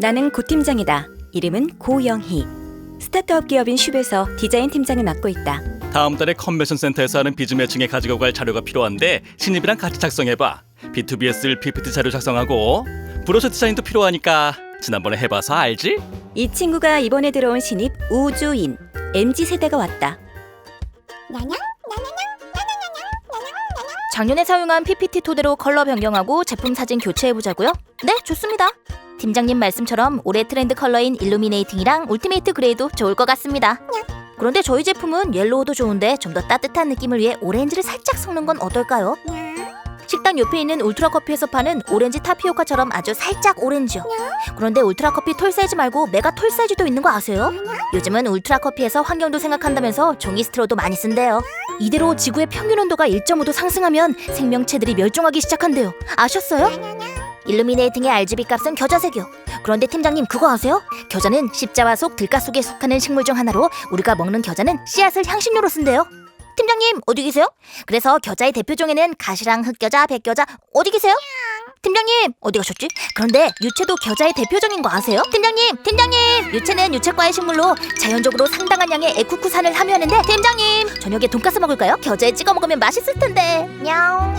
나는 고 팀장이다. 이름은 고영희. 스타트업 기업인 쉽에서 디자인 팀장을 맡고 있다. 다음 달에 컨벤션 센터에서 하는 비즈 매칭에 가지고 갈 자료가 필요한데 신입이랑 같이 작성해봐. B2B에 쓸 PPT 자료 작성하고 브로셔 디자인도 필요하니까 지난번에 해봐서 알지? 이 친구가 이번에 들어온 신입 우주인. MZ 세대가 왔다. 작년에 사용한 PPT 토대로 컬러 변경하고 제품 사진 교체해보자고요? 네, 좋습니다. 팀장님 말씀처럼 올해 트렌드 컬러인 일루미네이팅이랑 울티메이트 그레이도 좋을 것 같습니다. 그런데 저희 제품은 옐로우도 좋은데 좀 더 따뜻한 느낌을 위해 오렌지를 살짝 섞는 건 어떨까요? 식당 옆에 있는 울트라 커피에서 파는 오렌지 타피오카처럼 아주 살짝 오렌지요. 그런데 울트라 커피 톨 사이즈 말고 메가 톨 사이즈도 있는 거 아세요? 요즘은 울트라 커피에서 환경도 생각한다면서 종이 스트로도 많이 쓴대요. 이대로 지구의 평균 온도가 1.5도 상승하면 생명체들이 멸종하기 시작한대요. 아셨어요? 일루미네이팅의 RGB 값은 겨자색이요. 그런데 팀장님 그거 아세요? 겨자는 십자와 속 들가 속에 속하는 식물 중 하나로 우리가 먹는 겨자는 씨앗을 향신료로 쓴대요. 팀장님 어디 계세요? 그래서 겨자의 대표 종에는 가시랑 흑겨자, 백겨자 어디 계세요? 팀장님 어디 가셨지? 그런데 유채도 겨자의 대표종인 거 아세요? 팀장님, 팀장님 유채는 유채과의 식물로 자연적으로 상당한 양의 에쿠쿠산을 함유하는데 팀장님 저녁에 돈가스 먹을까요? 겨자에 찍어 먹으면 맛있을 텐데. 냐옹.